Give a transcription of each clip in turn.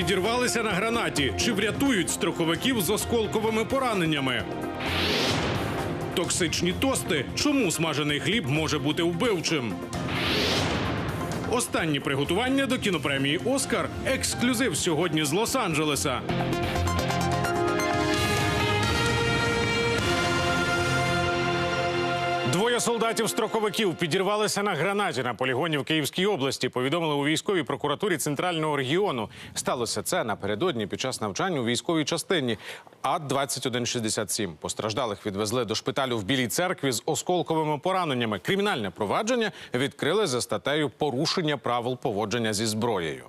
підірвалися на гранаті чи врятують страховиків з осколковими пораненнями. Токсичні тости. Чому смажений хліб може бути вбивчим? Останні приготування до кінопремії Оскар. Ексклюзив сьогодні з Лос-Анджелеса. Двоє солдатів-строковиків підірвалися на гранаті на полігоні в Київській області. Повідомили у військовій прокуратурі центрального регіону. Сталося це напередодні під час навчання у військовій частині. А 2167 постраждалих відвезли до шпиталю в Білій церкві з осколковими пораненнями. Кримінальне провадження відкрили за статтею порушення правил поводження зі зброєю.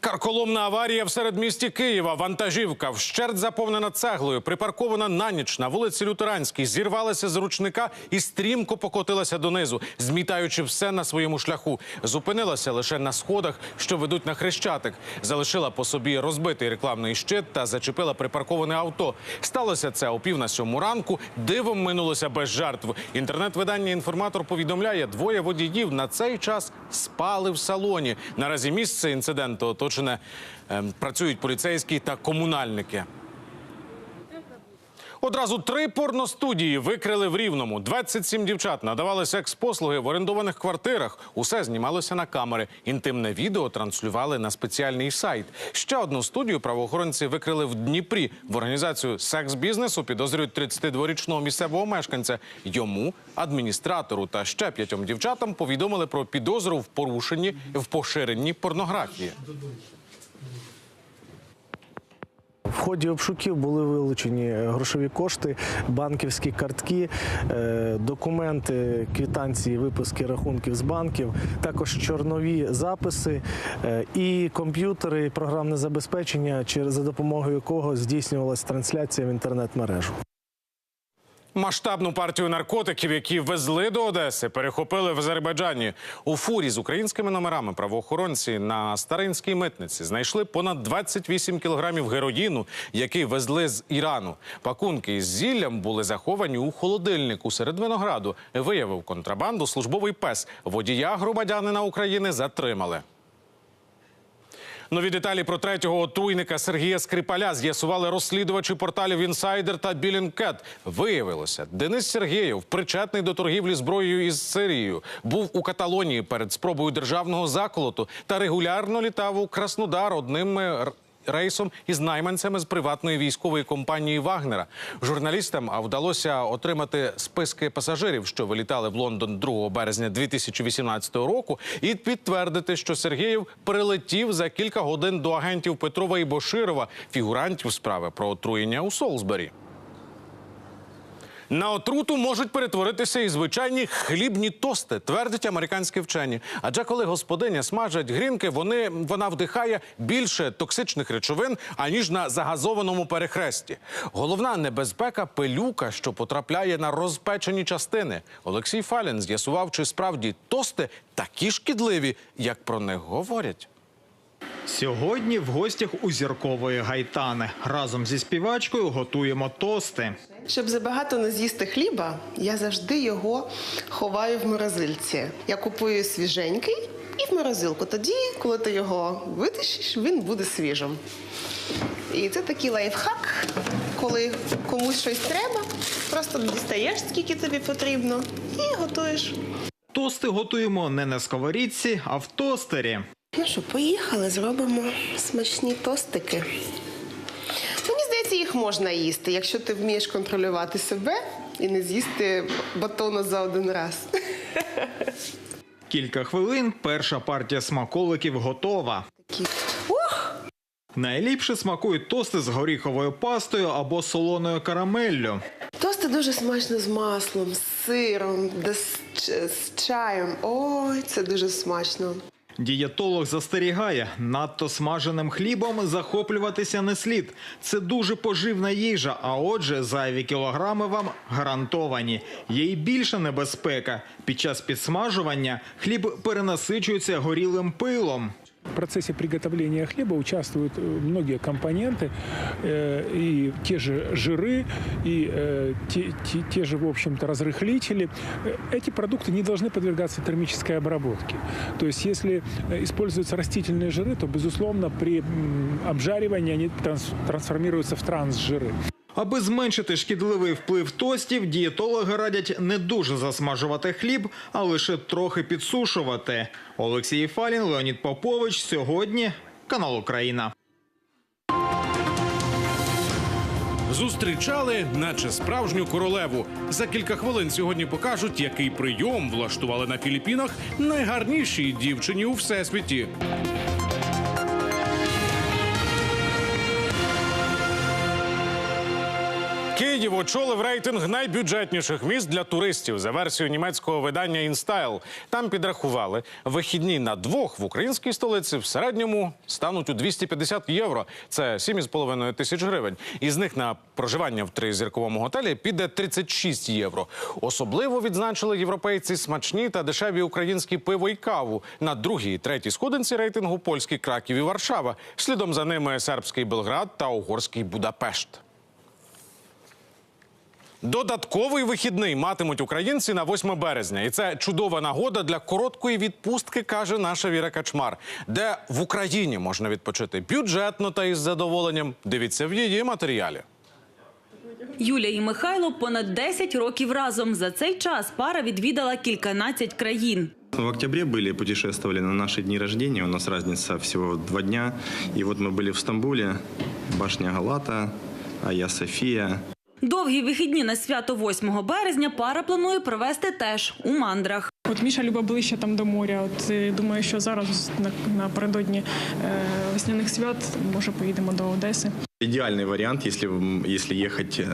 Карколомна аварія в середмісті Києва. Вантажівка вщерть заповнена цеглою, припаркована на ніч на вулиці Лютеранській, зірвалася з ручника і стрімко покотилася донизу, змітаючи все на своєму шляху. Зупинилася лише на сходах, що ведуть на хрещатик. Залишила по собі розбитий рекламний щит та зачепила припарковане авто. Сталося це о пів на сьому ранку. Дивом минулося без жертв. Інтернет-видання інформатор повідомляє, двоє водіїв на цей час спали в салоні. Наразі місце інциденту оточене. ем, працюють поліцейські та комунальники. Одразу три порностудії викрили в Рівному. 27 дівчат надавали секс-послуги в орендованих квартирах. Усе знімалося на камери. Інтимне відео транслювали на спеціальний сайт. Ще одну студію правоохоронці викрили в Дніпрі. В організацію секс-бізнесу підозрюють 32-річного місцевого мешканця. Йому, адміністратору та ще п'ятьом дівчатам повідомили про підозру в порушенні в поширенні порнографії. В ході обшуків були вилучені грошові кошти, банківські картки, е, документи, квітанції, випуски рахунків з банків, також чорнові записи е, і комп'ютери, і програмне забезпечення, за допомогою якого здійснювалася трансляція в інтернет-мережу. Масштабну партію наркотиків, які везли до Одеси, перехопили в Азербайджані. У фурі з українськими номерами правоохоронці на старинській митниці знайшли понад 28 кілограмів героїну, який везли з Ірану. Пакунки із зіллям були заховані у холодильнику серед винограду. Виявив контрабанду службовий пес. Водія громадянина України затримали. Нові деталі про третього отруйника Сергія Скрипаля з'ясували розслідувачі порталів Інсайдер та Білінкет. Виявилося, Денис Сергєєв, причетний до торгівлі зброєю із Сирією, був у Каталонії перед спробою державного заколоту та регулярно літав у Краснодар одним е, рейсом із найманцями з приватної військової компанії Вагнера. Журналістам вдалося отримати списки пасажирів, що вилітали в Лондон 2 березня 2018 року, і підтвердити, що Сергієв прилетів за кілька годин до агентів Петрова і Боширова, фігурантів справи про отруєння у Солсбері. На отруту можуть перетворитися і звичайні хлібні тости, твердять американські вчені. Адже коли господиня смажать грінки, вони вона вдихає більше токсичних речовин аніж на загазованому перехресті. Головна небезпека пилюка, що потрапляє на розпечені частини. Олексій Фалін з'ясував, чи справді тости такі шкідливі, як про них говорять. Сьогодні в гостях у зіркової гайтани разом зі співачкою готуємо тости. Щоб забагато не з'їсти хліба, я завжди його ховаю в морозильці. Я купую свіженький і в морозилку. Тоді, коли ти його витащиш, він буде свіжим. І це такий лайфхак, коли комусь щось треба, просто дістаєш, скільки тобі потрібно, і готуєш. Тости готуємо не на сковорідці, а в тостері. Ну що, поїхали, зробимо смачні тостики. Їх можна їсти, якщо ти вмієш контролювати себе і не з'їсти батону за один раз. Кілька хвилин перша партія смаколиків готова. Найліпше смакують тости з горіховою пастою або солоною карамеллю. Тости дуже смачно з маслом, з сиром, з чаєм. Ой, це дуже смачно. Дієтолог застерігає, надто смаженим хлібом захоплюватися не слід. Це дуже поживна їжа, а отже, зайві кілограми вам гарантовані. Є й більша небезпека. Під час підсмажування хліб перенасичується горілим пилом. В процессе приготовления хлеба участвуют э, многие компоненты, э, и те же жиры, и э, те, те- те же, в общем-то, разрыхлители. Э, Эти продукты не должны подвергаться термической обработке. То есть, если э, используются растительные жиры, то, безусловно, при м, обжаривании они транс- трансформируются в трансжиры. Аби зменшити шкідливий вплив тостів, дієтологи радять не дуже засмажувати хліб, а лише трохи підсушувати. Олексій Фалін, Леонід Попович. Сьогодні канал Україна. Зустрічали, наче справжню королеву. За кілька хвилин сьогодні покажуть, який прийом влаштували на Філіппінах найгарнішій дівчині у всесвіті. Київ очолив рейтинг найбюджетніших міст для туристів за версією німецького видання InStyle. Там підрахували вихідні на двох в українській столиці в середньому стануть у 250 євро. Це 7,5 тисяч гривень. Із них на проживання в тризірковому готелі піде 36 євро. Особливо відзначили європейці смачні та дешеві українські пиво і каву. На другій, третій сходинці рейтингу польський Краків і Варшава. Слідом за ними сербський Белград та угорський Будапешт. Додатковий вихідний матимуть українці на 8 березня, і це чудова нагода для короткої відпустки, каже наша Віра Качмар, де в Україні можна відпочити бюджетно та із задоволенням. Дивіться в її матеріалі. Юля і Михайло понад 10 років разом. За цей час пара відвідала кільканадцять країн. В октябре были, путешествовали на наши дни рождения. У нас разница всего два дня. И вот мы были в Стамбуле, башня Галата, Ая София. Довгі вихідні на свято 8 березня пара планує провести теж у мандрах. От Міша любить ближче там до моря. От е, думаю, що зараз напередодні е, весняних свят може поїдемо до Одеси. Идеальный вариант, если, м, если э,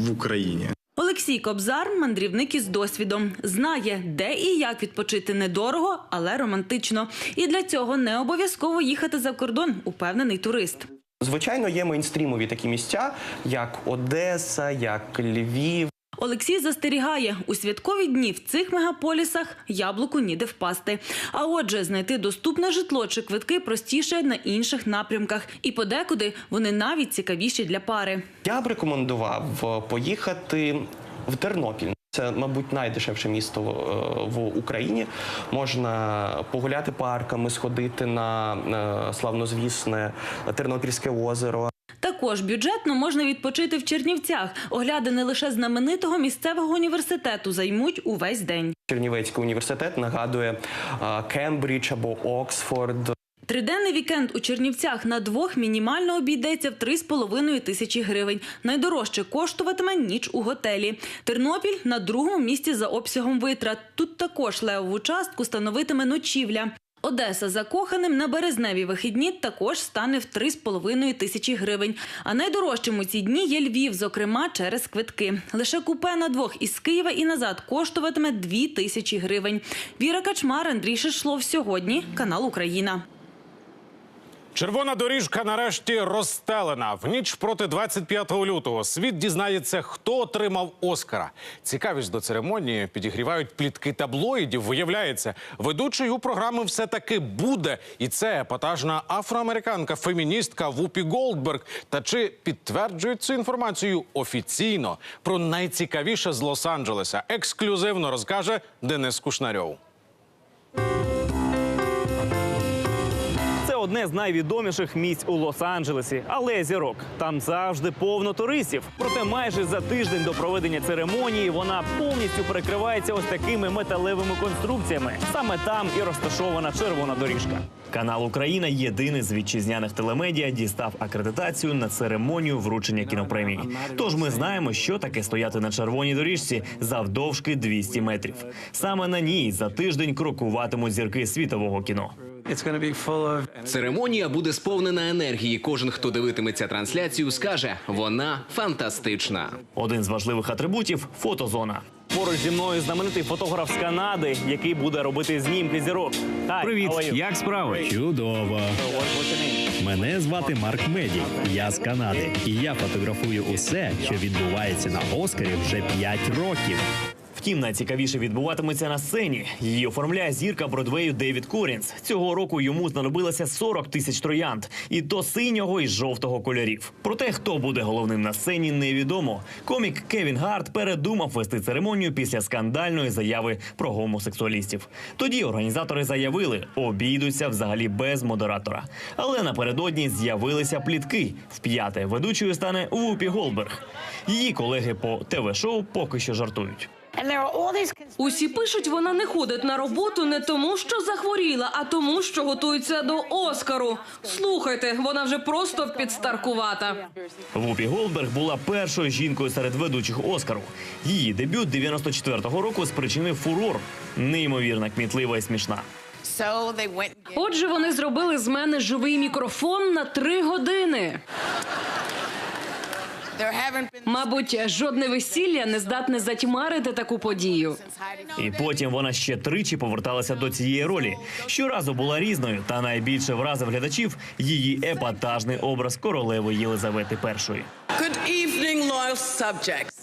в, Украине. Олексій Кобзар – мандрівник із досвідом. Знає, де і як відпочити недорого, але романтично. І для цього не обов'язково їхати за кордон, упевнений турист. Звичайно, є мейнстрімові такі місця, як Одеса, як Львів. Олексій застерігає, у святкові дні в цих мегаполісах яблуку ніде впасти. А отже, знайти доступне житло чи квитки простіше на інших напрямках. І подекуди вони навіть цікавіші для пари. Я б рекомендував е, поїхати в Тернопіль. Це, мабуть, найдешевше місто е, в Україні. Можна погуляти парками, сходити на е, славнозвісне Тернопільське озеро. Також бюджетно можна відпочити в Чернівцях. Огляди не лише знаменитого місцевого університету займуть увесь день. Чернівецький університет нагадує е, Кембридж або Оксфорд. Триденний вікенд у Чернівцях на двох мінімально обійдеться в 3,5 тисячі гривень. Найдорожче коштуватиме ніч у готелі. Тернопіль на другому місці за обсягом витрат. Тут також левову частку становитиме ночівля. Одеса закоханим на березневі вихідні також стане в 3,5 тисячі гривень. А найдорожчим у ці дні є Львів, зокрема через квитки. Лише купе на двох із Києва і назад коштуватиме 2 тисячі гривень. Віра Качмар, Андрій Шишлов. Сьогодні канал Україна. Червона доріжка нарешті розстелена. В ніч проти 25 лютого світ дізнається, хто отримав Оскара. Цікавість до церемонії підігрівають плітки таблоїдів. Виявляється, ведучою програми все таки буде. І це епатажна афроамериканка, феміністка Вупі Голдберг. Та чи підтверджують цю інформацію офіційно про найцікавіше з Лос-Анджелеса? Ексклюзивно розкаже Денис Кушнарьов. Одне з найвідоміших місць у Лос-Анджелесі, але зірок. Там завжди повно туристів. Проте майже за тиждень до проведення церемонії вона повністю перекривається ось такими металевими конструкціями. Саме там і розташована червона доріжка. Канал Україна, єдиний з вітчизняних телемедіа, дістав акредитацію на церемонію вручення кінопремії. Тож ми знаємо, що таке стояти на червоній доріжці завдовжки 200 метрів. Саме на ній за тиждень крокуватимуть зірки світового кіно. Церемонія буде сповнена енергії. Кожен, хто дивитиметься трансляцію, скаже, вона фантастична. Один з важливих атрибутів фотозона. Поруч зі мною знаменитий фотограф з Канади, який буде робити знімки зірок. Hi, Привіт, як справи? Чудово. Мене звати Марк Меді. Я з Канади, і я фотографую усе, що відбувається на Оскарі вже 5 років. Втім, найцікавіше відбуватиметься на сцені. Її оформляє зірка Бродвею Девід Корінс. Цього року йому знадобилося 40 тисяч троянд, і то синього і жовтого кольорів. Проте, хто буде головним на сцені, невідомо. Комік Кевін Гарт передумав вести церемонію після скандальної заяви про гомосексуалістів. Тоді організатори заявили, обійдуться взагалі без модератора. Але напередодні з'явилися плітки. Вп'яте ведучою стане Вупі Голберг. Її колеги по ТВ-шоу поки що жартують. Усі пишуть, вона не ходить на роботу не тому, що захворіла, а тому, що готується до Оскару. Слухайте, вона вже просто підстаркувата. Вупі Голдберг була першою жінкою серед ведучих Оскару. Її дебют 94-го року спричинив фурор. Неймовірно кмітлива і смішна. Отже, вони зробили з мене живий мікрофон на три години. Мабуть, жодне весілля не здатне затьмарити таку подію. І потім вона ще тричі поверталася до цієї ролі. Щоразу була різною, та найбільше вразив глядачів її епатажний образ королеви Єлизавети І.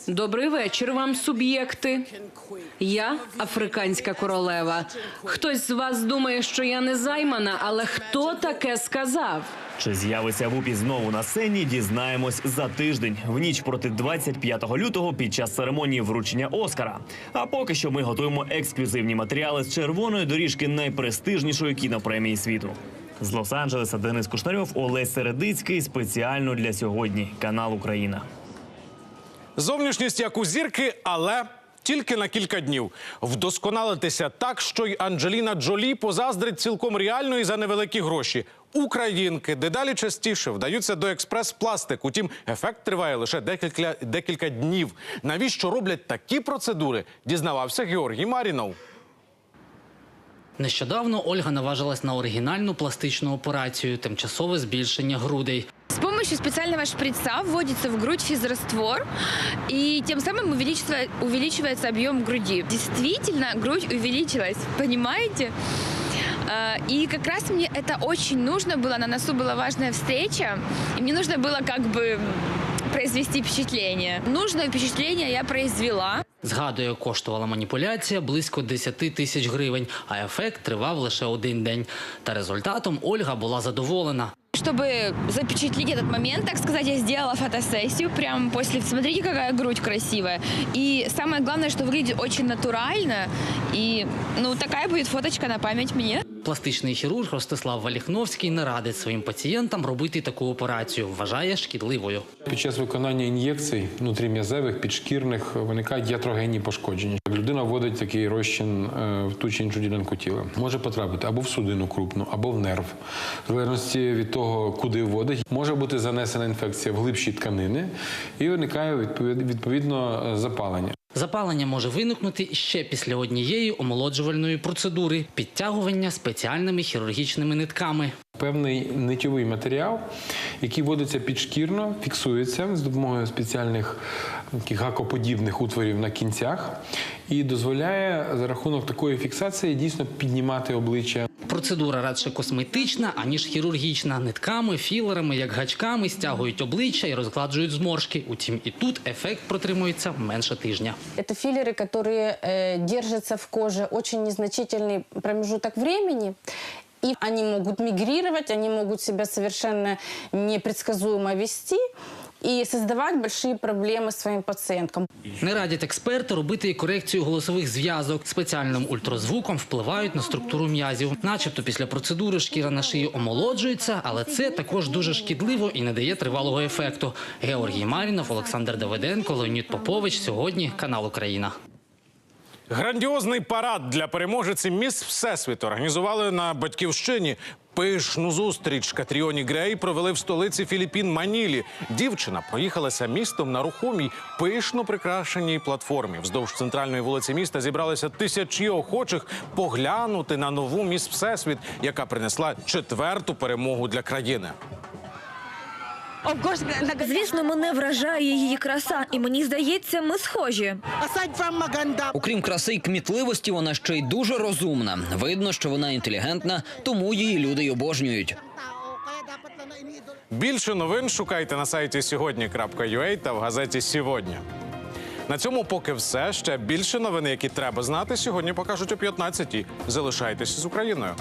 Добрий вечір вам, суб'єкти. Я африканська королева. Хтось з вас думає, що я не займана, але хто таке сказав? Чи з'явиться Вупі знову на сцені? Дізнаємось за тиждень в ніч проти 25 лютого під час церемонії вручення Оскара. А поки що ми готуємо ексклюзивні матеріали з червоної доріжки найпрестижнішої кінопремії світу. З Лос-Анджелеса Денис Кушнарьов, Олесь Середицький. Спеціально для сьогодні. Канал Україна. Зовнішність як у зірки, але тільки на кілька днів. Вдосконалитися так, що й Анджеліна Джолі позаздрить цілком реально і за невеликі гроші. Українки дедалі частіше вдаються до експрес-пластик. Утім, ефект триває лише декілька, декілька днів. Навіщо роблять такі процедури? Дізнавався Георгій Марінов. Нещодавно Ольга наважилась на оригінальну пластичну операцію тимчасове збільшення грудей. С помощью специального шприца вводится в грудь физраствор, и тем самым увеличивается, увеличивается объем груди. Действительно, грудь увеличилась, понимаете? А, И как раз мне это очень нужно было. На носу была важная встреча, и мне нужно было как бы произвести впечатление. Нужное впечатление я произвела. Згадує, коштувала маніпуляція близько 10 тисяч гривень, а ефект тривав лише один день. Та результатом Ольга була задоволена. Чтобы запечатлеть этот момент, так сказать, я сделала фотосессию прямо после. Смотрите, какая грудь красивая. И самое главное, что выглядит очень натурально. И, ну, такая будет фоточка на память мне. Пластичний хірург Ростислав Валіхновський не радить своїм пацієнтам робити таку операцію. Вважає шкідливою. Під час виконання ін'єкцій внутрім'язевих, підшкірних виникають ятрогенні пошкодження. Людина вводить такий розчин е, в ту чи іншу ділянку тіла. Може потрапити або в судину крупну, або в нерв. В залежності від того, куди вводить, може бути занесена інфекція в глибші тканини і виникає відповідно е, запалення. Запалення може виникнути ще після однієї омолоджувальної процедури підтягування спеціальними хірургічними нитками. Певний нитьовий матеріал, який вводиться підшкірно, фіксується з допомогою спеціальних гакоподібних утворів на кінцях і дозволяє за рахунок такої фіксації дійсно піднімати обличчя. Процедура радше косметична, аніж хірургічна. Нитками, філерами, як гачками стягують обличчя і розгладжують зморшки. Утім, і тут ефект протримується менше тижня. Это филлеры, которые э, держатся в коже очень незначительный промежуток времени. И они могут мигрировать, они могут себя совершенно непредсказуемо вести и создавать большие проблемы своим пациенткам. Не радять експерти робити і корекцію голосових зв'язок. Спеціальним ультразвуком впливають на структуру м'язів. Начебто після процедури шкіра на шиї омолоджується, але це також дуже шкідливо і не дає тривалого ефекту. Георгій Марінов, Олександр Давиденко, Леонід Попович. Сьогодні канал Україна. Грандіозний парад для переможиці міс Всесвіту організували на батьківщині. Пишну зустріч Катріоні Грей провели в столиці Філіппін Манілі. Дівчина проїхалася містом на рухомій пишно прикрашеній платформі. Вздовж центральної вулиці міста зібралися тисячі охочих поглянути на нову міс Всесвіт, яка принесла четверту перемогу для країни. Звісно, мене вражає її краса, і мені здається, ми схожі. Окрім краси й кмітливості, вона ще й дуже розумна. Видно, що вона інтелігентна, тому її люди й обожнюють. Більше новин шукайте на сайті сьогодні.ua та в газеті Сьогодні. На цьому поки все. Ще більше новини, які треба знати, сьогодні покажуть о 15-й. Залишайтеся з Україною.